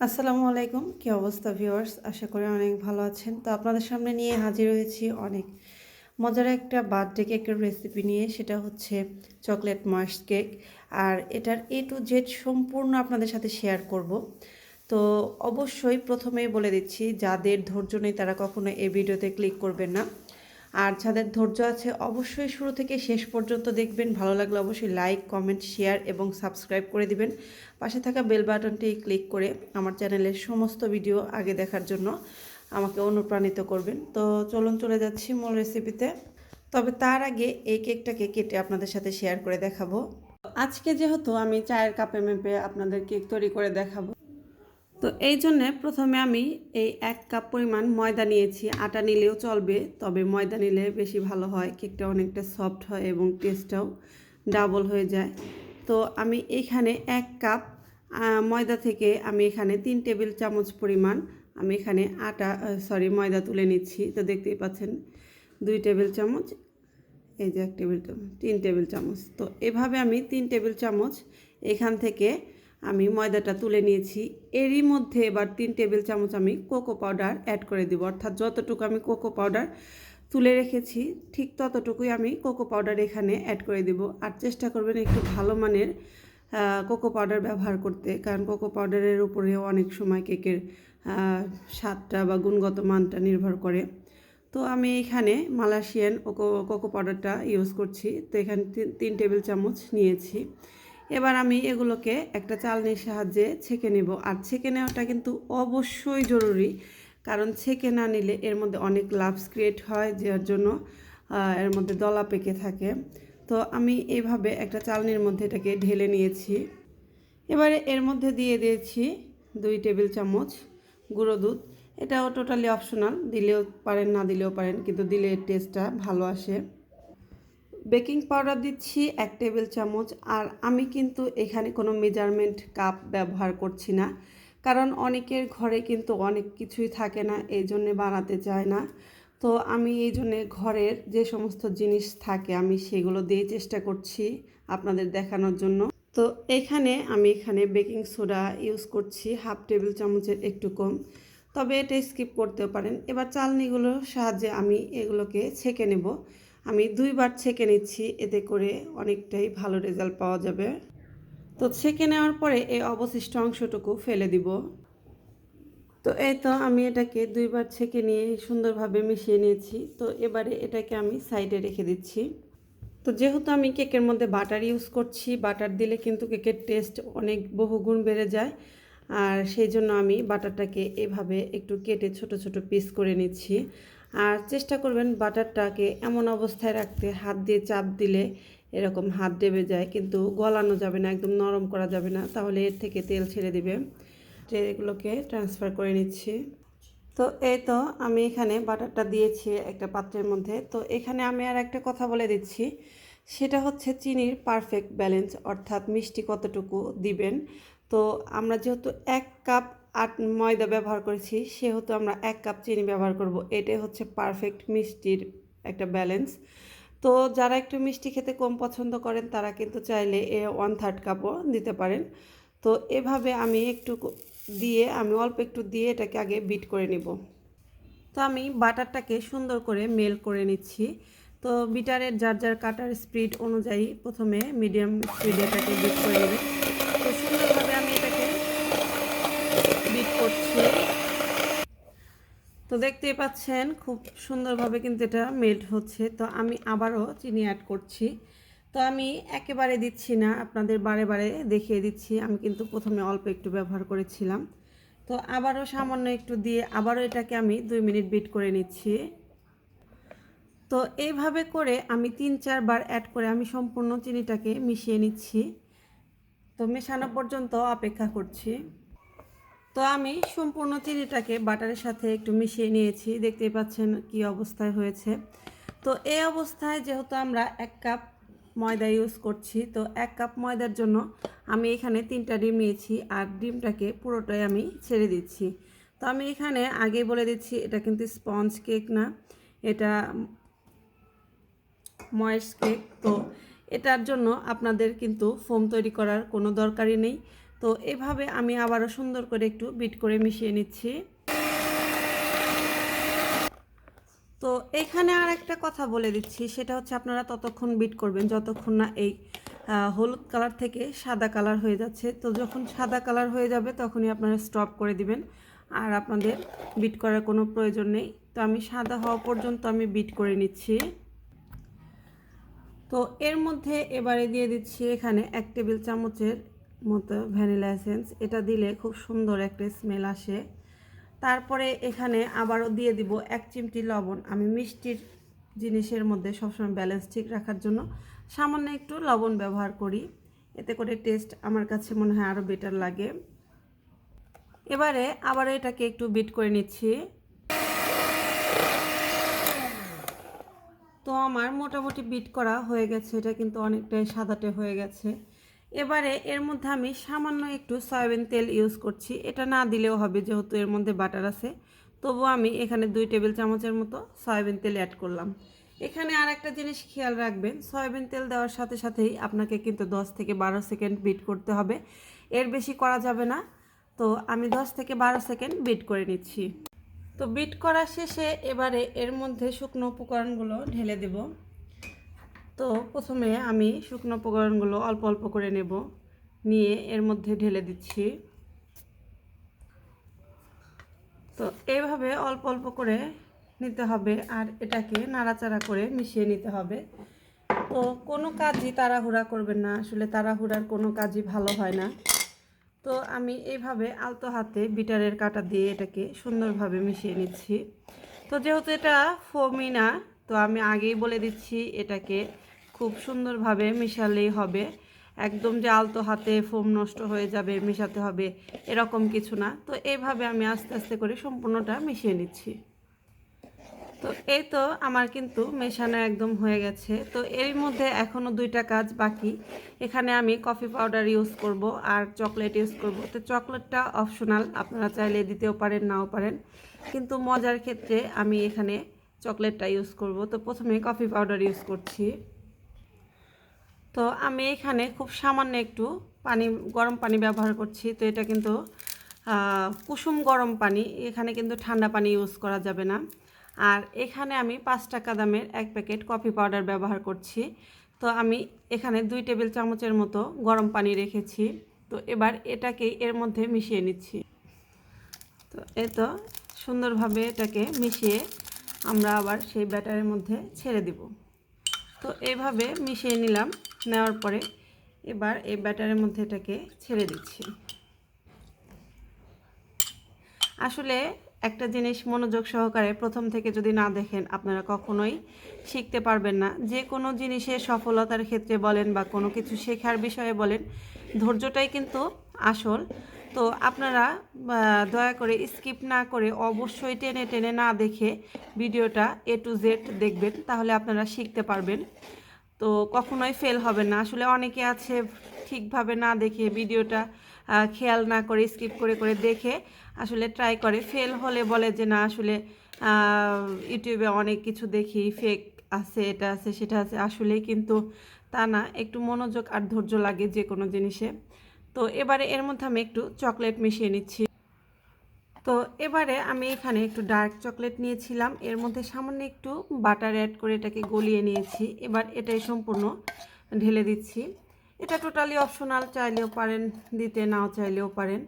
আসসালামু আলাইকুম। কী অবস্থা, ভিউয়ার্স? আশা করি অনেক ভালো আছেন। তো আপনাদের সামনে নিয়ে হাজির হয়েছি অনেক মজার একটা বার্থডে কেকের রেসিপি নিয়ে, সেটা হচ্ছে চকলেট ময়েস্ট কেক আর এটার এ টু জেড সম্পূর্ণ আপনাদের সাথে শেয়ার করব। তো অবশ্যই প্রথমেই বলে দিচ্ছি, যাদের ধৈর্য নেই তারা কখনো এই ভিডিওতে ক্লিক করবেন না। আর যাদের ধৈর্য আছে অবশ্যই শুরু থেকে শেষ পর্যন্ত দেখবেন। ভালো লাগলে অবশ্যই লাইক কমেন্ট শেয়ার এবং সাবস্ক্রাইব করে দিবেন। পাশে থাকা বেল বাটনটি ক্লিক করে আমার চ্যানেলের সমস্ত ভিডিও আগে দেখার জন্য আমাকে অনুপ্রাণিত করবেন। তো চলুন চলে যাচ্ছি মূল রেসিপিতে তবে তার আগে এই কেকটাকে কেটে আপনাদের সাথে শেয়ার করে দেখাবো। আজকে যেহেতু আমি চায়ের কাপে মেপে আপনাদের কেক তৈরি করে দেখাবো তো এই জন্যে প্রথমে আমি এই এক কাপ পরিমাণ ময়দা নিয়েছি। আটা নিলেও চলবে, তবে ময়দা নিলে বেশি ভালো হয়, কেকটা অনেকটা সফট হয় এবং টেস্টটাও ডাবল হয়ে যায়। তো আমি এখানে এক কাপ ময়দা থেকে আমি এখানে তিন টেবিল চামচ পরিমাণ আমি এখানে আটা সরি, ময়দা তুলে নিচ্ছি। তো দেখতেই পাচ্ছেন, দুই টেবিল চামচ, এই যে এক টেবিল চামচ, তিন টেবিল চামচ। তো এভাবে আমি তিন টেবিল চামচ এখান থেকে আমি ময়দাটা তুলে নিয়েছি। এরই মধ্যে এবার তিন টেবিল চামচ আমি কোকো পাউডার অ্যাড করে দিব। অর্থাৎ যতটুকু আমি কোকো পাউডার তুলে রেখেছি, ঠিক ততটুকুই আমি কোকো পাউডার এখানে অ্যাড করে দিব। আর চেষ্টা করবেন একটু ভালো মানের কোকো পাউডার ব্যবহার করতে। কারণ কোকো পাউডারের উপরেও অনেক সময় কেকের স্বাদটা বা গুণগত মানটা নির্ভর করে। তো আমি এখানে মালয়েশিয়ান কোকো কোকো পাউডারটা ইউজ করছি। তো এখানে তিন- তিন টেবিল চামচ নিয়েছি। এবার আমি এগুলোকে একটা চালনির সাহায্যে ছেঁকে নেব। আর ছেঁকে নেওয়াটা কিন্তু অবশ্যই জরুরি, কারণ ছেঁকে না নিলে এর মধ্যে অনেক লাভস ক্রিয়েট হয়, যার জন্য এর মধ্যে দলা পেকে থাকে। তো আমি এইভাবে একটা চালনির মধ্যে এটাকে ঢেলে নিয়েছি। এবারে এর মধ্যে দিয়ে দিয়েছি দুই টেবিল চামচ গুঁড়ো দুধ। এটাও টোটালি অপশনাল দিলেও পারেন, না দিলেও পারেন, কিন্তু দিলে টেস্টটা ভালো আসে। বেকিং পাউডার দিচ্ছি, এক টেবিল চামচ। আর আমি কিন্তু এখানে কোনো মেজারমেন্ট কাপ ব্যবহার করছি না। কারণ অনেকের ঘরে কিন্তু অনেক কিছুই থাকে না, এই জন্যে বানাতে চায় না। তো আমি এই জন্যে ঘরের যে সমস্ত জিনিস থাকে, আমি সেগুলো দিয়ে চেষ্টা করছি আপনাদের দেখানোর জন্য। তো এখানে আমি এখানে বেকিং সোডা ইউজ করছি, হাফ টেবিল চামচের একটু কম। তবে এটা স্কিপ করতেও পারেন। এবার চালনিগুলোর সাহায্যে আমি এগুলোকে ছেঁকে নেব। আমি দুইবার ছেঁকে নিচ্ছি, এতে করে অনেকটাই ভালো রেজাল্ট পাওয়া যাবে। তো ছেঁকে নেওয়ার পরে এই অবশিষ্ট অংশটুকু ফেলে দিব। তো এই তো আমি এটাকে দুইবার ছেঁকে নিয়ে সুন্দরভাবে মিশিয়ে নিয়েছি। তো এবারে এটাকে আমি সাইডে রেখে দিচ্ছি। তো যেহেতু আমি কেকের মধ্যে বাটার ইউজ করছি, বাটার দিলে কিন্তু কেকের টেস্ট অনেক বহুগুণ বেড়ে যায়। আর সেই জন্য আমি বাটারটাকে এভাবে একটু কেটে ছোট ছোট পিস করে নিচ্ছি। আর চেষ্টা করবেন বাটারটাকে এমন অবস্থায় রাখতে, হাত দিয়ে চাপ দিলে এরকম হাত ডেবে যায়, কিন্তু গলানো যাবে না, একদম নরম করা যাবে না, তাহলে এর থেকে তেল ছেড়ে দিবে। এগুলোকে ট্রান্সফার করে নিচ্ছি। তো এই তো আমি এখানে বাটারটা দিয়েছি একটা পাত্রের মধ্যে। তো এখানে আমি আর একটা কথা বলে দিচ্ছি। সেটা হচ্ছে চিনির পারফেক্ট ব্যালেন্স অর্থাৎ মিষ্টি কতটুকু দিবেন। তো আমরা যেহেতু এক কাপ আট ময়দা ব্যবহার করেছি, সেহেতু আমরা এক কাপ চিনি ব্যবহার করব। এটাই হচ্ছে পারফেক্ট মিষ্টির একটা ব্যালেন্স তো যারা একটু মিষ্টি খেতে কম পছন্দ করেন, তারা কিন্তু চাইলে এ ওয়ান থার্ড কাপও দিতে পারেন। তো এভাবে আমি একটু দিয়ে, আমি অল্প একটু দিয়ে এটাকে আগে বিট করে নিব। তো আমি বাটারটাকে সুন্দর করে মেল করে নিচ্ছি। তো বিটারের যার যার কাটার স্পিড অনুযায়ী প্রথমে মিডিয়াম স্পিডে এটাকে বিট করে নেবে তো সুন্দরভাবে আমি এটাকে বিট করছি তো দেখতেই পাচ্ছেন, খুব সুন্দরভাবে কিন্তু এটা মেল্ট হচ্ছে। তো আমি আবারও চিনি অ্যাড করছি। তো আমি একেবারে দিচ্ছি না, আপনাদের বারে বারে দেখিয়ে দিচ্ছি। আমি কিন্তু প্রথমে অল্প একটু ব্যবহার করেছিলাম। তো আবারও সামান্য একটু দিয়ে আবারও এটাকে আমি দুই মিনিট বিট করে নিচ্ছি। তো এইভাবে করে আমি তিন চারবার অ্যাড করে আমি সম্পূর্ণ চিনিটাকে মিশিয়ে নিচ্ছি। তো মেশানো পর্যন্ত অপেক্ষা করছি। তো আমি সম্পূর্ণ চিনিটাকে বাটারের সাথে একটু মিশিয়ে নিয়েছি। দেখতেই পাচ্ছেন কি অবস্থায় হয়েছে। তো এই অবস্থায় যেহেতু আমরা এক কাপ ময়দা ইউজ করছি, তো এক কাপ ময়দার জন্য আমি এখানে তিনটা ডিম নিয়েছি আর ডিমটাকে পুরোটাই আমি ছেড়ে দিচ্ছি। তো আমি এখানে আগেই বলে দিচ্ছি, এটা কিন্তু স্পঞ্জ কেক না, এটা ময়েস কেক তো এটার জন্য আপনাদের কিন্তু ফোম তৈরি করার কোনো দরকারই নেই। তো এভাবে আমি আবারও সুন্দর করে একটু বিট করে মিশিয়ে নিচ্ছি। তো এখানে আর একটা কথা বলে দিচ্ছি, সেটা হচ্ছে আপনারা ততক্ষণ বিট করবেন, যতক্ষণ না এই হলুদ কালার থেকে সাদা কালার হয়ে যাচ্ছে। তো যখন সাদা কালার হয়ে যাবে তখনই আপনারা স্টপ করে দিবেন, আর আপনাদের বিট করার কোনো প্রয়োজন নেই। তো আমি সাদা হওয়া পর্যন্ত আমি বিট করে নিচ্ছি। তো এর মধ্যে এবারে দিয়ে দিচ্ছি এখানে এক টেবিল চামচের মতো ভ্যানিলা এসেন্স। এটা দিলে খুব সুন্দর একটা স্মেল আসে। তারপরে এখানে আবারও দিয়ে দিব এক চিমটি লবণ। আমি মিষ্টির জিনিসের মধ্যে সবসময় ব্যালেন্স ঠিক রাখার জন্য সামান্য একটু লবণ ব্যবহার করি। এতে করে টেস্ট আমার কাছে মনে হয় আরও বেটার লাগে। এবারে আবারও এটাকে একটু বিট করে নিচ্ছি। তো আমার মোটামুটি বিট করা হয়ে গেছে। এটা কিন্তু অনেকটাই সাদাটে হয়ে গেছে। এবারে এর মধ্যে আমি সামান্য একটু সয়াবিন তেল ইউজ করছি। এটা না দিলেও হবে, যেহেতু এর মধ্যে বাটার আছে। তবু আমি এখানে দুই টেবিল চামচের মতো সয়াবিন তেল অ্যাড করলাম। এখানে আর একটা জিনিস খেয়াল রাখবেন, সয়াবিন তেল দেওয়ার সাথে সাথেই আপনাকে কিন্তু 10 থেকে বারো সেকেন্ড বিট করতে হবে। এর বেশি করা যাবে না। তো আমি 10 থেকে বারো সেকেন্ড বিট করে নিচ্ছি। তো বিট করা শেষে এবারে এর মধ্যে শুকনো উপকরণগুলো ঢেলে দেব। তো প্রথমে আমি শুকনো উপকরণগুলো অল্প অল্প করে নেব, নিয়ে এর মধ্যে ঢেলে দিচ্ছি। তো এইভাবে অল্প অল্প করে নিতে হবে আর এটাকে নাড়াচাড়া করে মিশিয়ে নিতে হবে। তো কোনো কাজই তাড়াহুড়া করবেন না, আসলে তাড়াহুড়ার কোনো কাজই ভালো হয় না। তো আমি এইভাবে আলতো হাতে বিটারের কাটা দিয়ে এটাকে সুন্দরভাবে মিশিয়ে নিচ্ছি। তো যেহেতু এটা ফোমি না, তো আমি আগেই বলে দিচ্ছি এটাকে খুব সুন্দরভাবে মিশালেই হবে। একদম যে আলতো হাতে ফোম নষ্ট হয়ে যাবে, মেশাতে হবে এরকম কিছু না। তো এইভাবে আমি আস্তে আস্তে করে সম্পূর্ণটা মিশিয়ে নিচ্ছি। তো এই তো আমার কিন্তু মেশানো একদম হয়ে গেছে। তো এর মধ্যে এখনও দুইটা কাজ বাকি। এখানে আমি কফি পাউডার ইউজ করব আর চকলেট ইউজ করব। তো চকলেটটা অপশনাল, আপনারা চাইলে দিতেও পারেন, নাও পারেন। কিন্তু মজার ক্ষেত্রে আমি এখানে চকলেটটা ইউজ করব। তো প্রথমে কফি পাউডার ইউজ করছি। তো আমি এখানে খুব সামান্য একটু পানি, গরম পানি ব্যবহার করছি। তো এটা কিন্তু কুসুম গরম পানি, এখানে কিন্তু ঠান্ডা পানি ইউজ করা যাবে না। আর এখানে আমি পাঁচ টাকা দামের এক প্যাকেট কফি পাউডার ব্যবহার করছি। তো আমি এখানে দুই টেবিল চামচের মতো গরম পানি রেখেছি। তো এবার এটাকে এর মধ্যে মিশিয়ে নিচ্ছি। তো এ তো সুন্দরভাবে এটাকে মিশিয়ে আমরা আবার সেই ব্যাটারের মধ্যে ছেড়ে দিব। তো এইভাবে মিশিয়ে নিলাম। নেওয়ার পরে এবার এই ব্যাটারের মধ্যে এটাকে ছেড়ে দিচ্ছি। আসলে একটা জিনিস মনোযোগ সহকারে প্রথম থেকে যদি না দেখেন, আপনারা কখনোই শিখতে পারবেন না। যে কোনো জিনিসের সফলতার ক্ষেত্রে বলেন বা কোনো কিছু শেখার বিষয়ে বলেন, ধৈর্যটাই কিন্তু আসল। তো আপনারা দয়া করে স্কিপ না করে অবশ্যই টেনে টেনে না দেখে ভিডিওটা এ টু জেড দেখবেন, তাহলে আপনারা শিখতে পারবেন। তো কখনোই ফেল হবে না। আসলে অনেকে আছে ঠিকভাবে না দেখে ভিডিওটা খেয়াল না করে স্কিপ করে করে দেখে আসলে ট্রাই করে। ফেল হলে বলে যে, না, আসলে ইউটিউবে অনেক কিছু দেখি ফেক আছে, এটা আছে, সেটা আছে। আসলেই কিন্তু তা না, একটু মনোযোগ আর ধৈর্য লাগে যে কোনো জিনিসে। তো এবারে এর মধ্যে আমি একটু চকলেট মিশিয়ে নিচ্ছি। তো এবারে আমি এখানে একটু ডার্ক চকলেট নিয়েছিলাম। এর মধ্যে সামান্য একটু বাটার অ্যাড করে এটাকে গলিয়ে নিয়েছি। এবার এটাই সম্পূর্ণ ঢেলে দিচ্ছি। এটা টোটালি অপশনাল চাইলেও পারেন, দিতে নাও চাইলেও পারেন।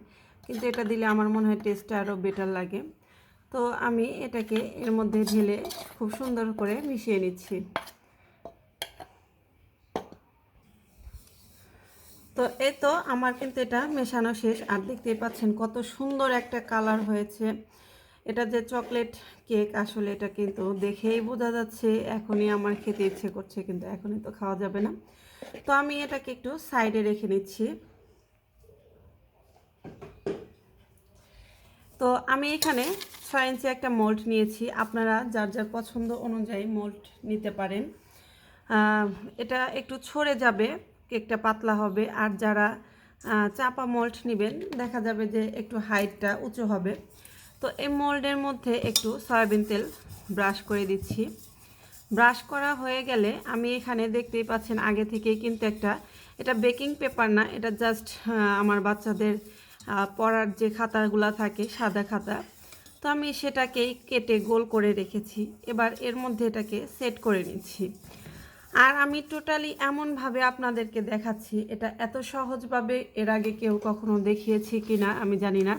কিন্তু এটা দিলে আমার মনে হয় টেস্টটা আরও বেটার লাগে। তো আমি এটাকে এর মধ্যে ঢেলে খুব সুন্দর করে মিশিয়ে নিচ্ছি। তো এই তো আমার কিন্তু এটা মেশানো শেষ। আর দেখতেই পাচ্ছেন কত সুন্দর একটা কালার হয়েছে। এটা যে চকলেট কেক আসলে এটা কিন্তু দেখেই বোঝা যাচ্ছে, এখনই আমার খেতে ইচ্ছে করছে, কিন্তু এখনই তো খাওয়া যাবে না। তো আমি এটাকে একটু সাইডে রেখে নিচ্ছি। তো আমি এখানে ছয় ইঞ্চি একটা মোল্ড নিয়েছি। আপনারা যার যার পছন্দ অনুযায়ী মোল্ড নিতে পারেন। এটা একটু ছড়ে যাবে। কেকটা পাতলা হবে। আর যারা চাপা মোল্ড নেবেন, দেখা যাবে যে একটু হাইটটা উঁচু হবে। তো এই মোল্ডের মধ্যে একটু সয়াবিন তেল ব্রাশ করে দিচ্ছি। ব্রাশ করা হয়ে গেলে আমি এখানে দেখতেই পাচ্ছেন, আগে থেকেই কিন্তু একটা, এটা বেকিং পেপার না, এটা জাস্ট আমার বাচ্চাদের পড়ার যে খাতাগুলো থাকে, সাদা খাতা। তো আমি সেটাকেই কেটে গোল করে রেখেছি। এবার এর মধ্যে এটাকে সেট করে নিচ্ছি। আর আমি টোটালি এমনভাবে আপনাদেরকে দেখাচ্ছি, এটা এত সহজভাবে এর আগে কেউ কখনো দেখিয়েছি কি না আমি জানি না।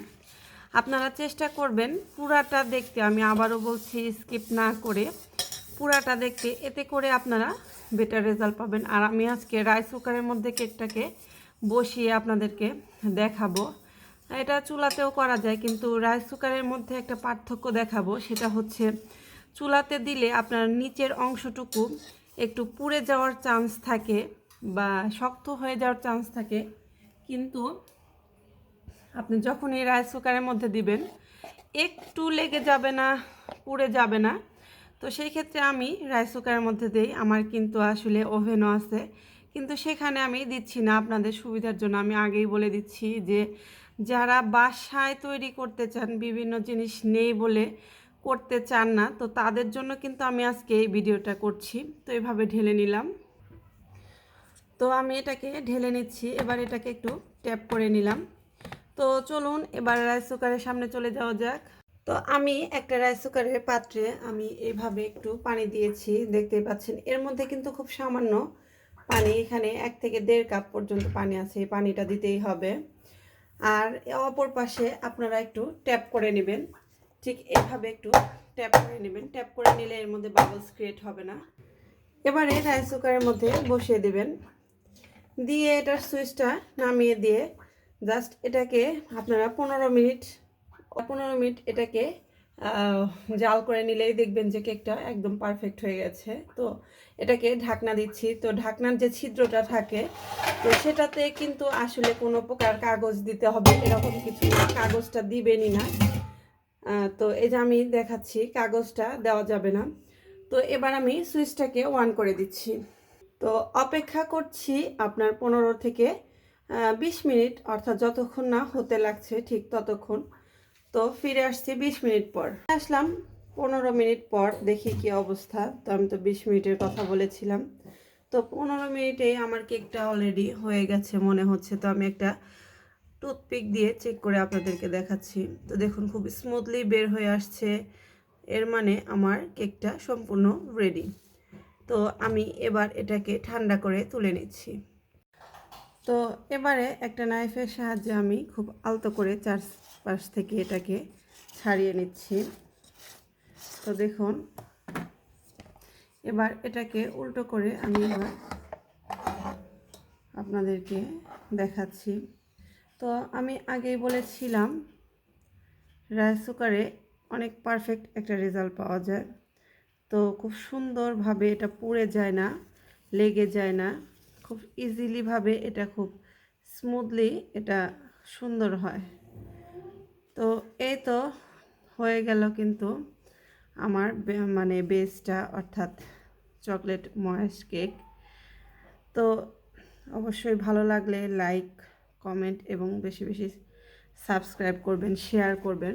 আপনারা চেষ্টা করবেন পুরাটা দেখতে, আমি আবারও বলছি স্কিপ না করে পুরাটা দেখতে, এতে করে আপনারা বেটার রেজাল্ট পাবেন। আর আমি আজকে রাইস কুকারের মধ্যে কেকটাকে বসিয়ে আপনাদেরকে দেখাবো। এটা চুলাতেও করা যায়, কিন্তু রাইস কুকারের মধ্যে একটা পার্থক্য দেখাবো, সেটা হচ্ছে চুলাতে দিলে আপনার নিচের অংশটুকু একটু পুড়ে যাওয়ার চান্স থাকে বা শক্ত হয়ে যাওয়ার চান্স থাকে। কিন্তু আপনি যখন এই রাইস কুকারের মধ্যে দিবেন, একটু লেগে যাবে না, পুড়ে যাবে না। তো সেই ক্ষেত্রে আমি রাইস কুকারের মধ্যে দিই। আমার কিন্তু আসলে ওভেনও আছে। কিন্তু সেখানে আমি দিচ্ছি না। আপনাদের সুবিধার জন্য আমি আগেই বলে দিচ্ছি যে, যারা বাসায় তৈরি করতে চান, বিভিন্ন জিনিস নেই বলে করতে চান না, তো তাদের জন্য কিন্তু আমি আজকে এই ভিডিওটা করছি। তো এভাবে ঢেলে নিলাম। তো আমি এটাকে ঢেলে নিচ্ছি, এবার এটাকে একটু ট্যাপ করে নিলাম। তো চলুন, এবার রাইস কুকারের সামনে চলে যাওয়া যাক। তো আমি একটা রাইস কুকারের পাত্রে আমি এভাবে একটু পানি দিয়েছি, দেখতেই পাচ্ছেন। এর মধ্যে কিন্তু খুব সামান্য পানি, এখানে এক থেকে দেড় কাপ পর্যন্ত পানি আছে, এই পানিটা দিতেই হবে। আর অপর পাশে আপনারা একটু ট্যাপ করে নেবেন। ঠিক এভাবে একটু ট্যাপ করে নেবেন। ট্যাপ করে নিলে এর মধ্যে বাবলস ক্রিয়েট হবে না। এবারে রাইস কুকারের মধ্যে বসিয়ে দেবেন। দিয়ে এটার সুইচটা নামিয়ে দিয়ে জাস্ট এটাকে আপনারা পনেরো মিনিট পনেরো মিনিট এটাকে জাল করে নিলেই দেখবেন যে কেকটা একদম পারফেক্ট হয়ে গেছে। তো এটাকে ঢাকনা দিচ্ছি। তো ঢাকনার যে ছিদ্রটা থাকে, তো সেটাতে কিন্তু আসলে কোনো প্রকার কাগজ দিতে হবে। এরকম কিছু কাগজটা দিবেনই না। তো এই যে আমি দেখাচ্ছি, কাগজটা দেওয়া যাবে না। তো এবার আমি সুইচটাকে অন করে দিচ্ছি। তো অপেক্ষা করছি আপনার পনেরো থেকে বিশ মিনিট, অর্থাৎ যতক্ষণ না হতে লাগছে ঠিক ততক্ষণ। তো ফিরে আসছি বিশ মিনিট পর। আসলাম পনেরো মিনিট পর, দেখি কি অবস্থা। তো আমি তো বিশ মিনিটের কথা বলেছিলাম। তো পনেরো মিনিটেই আমার কেকটা অলরেডি হয়ে গেছে মনে হচ্ছে। তো আমি একটা টুথপিক দিয়ে চেক করে আপনাদেরকে দেখাচ্ছি। তো দেখুন, খুব স্মুথলি বের হয়ে আসছে। এর মানে আমার কেকটা সম্পূর্ণ রেডি তো আমি এবার এটাকে ঠান্ডা করে তুলে নিচ্ছি। তো এবারে একটা নাইফের সাহায্যে আমি খুব আলতো করে চারপাশ থেকে এটাকে ছাড়িয়ে নিচ্ছি। তো দেখুন, এবার এটাকে উল্টো করে আমি এবার আপনাদেরকে দেখাচ্ছি। তো আমি আগেই বলেছিলাম রাইস কুকারে অনেক পারফেক্ট একটা রেজাল্ট পাওয়া যায়। তো খুব সুন্দরভাবে এটা পুড়ে যায় না, লেগে যায় না। খুব ইজিলিভাবে এটা খুব স্মুথলি এটা সুন্দর হয়। তো এই তো হয়ে গেল কিন্তু আমার মানে বেসটা অর্থাৎ চকলেট ময়েস কেক তো অবশ্যই ভালো লাগলে লাইক কমেন্ট এবং বেশি বেশি সাবস্ক্রাইব করবেন শেয়ার করবেন।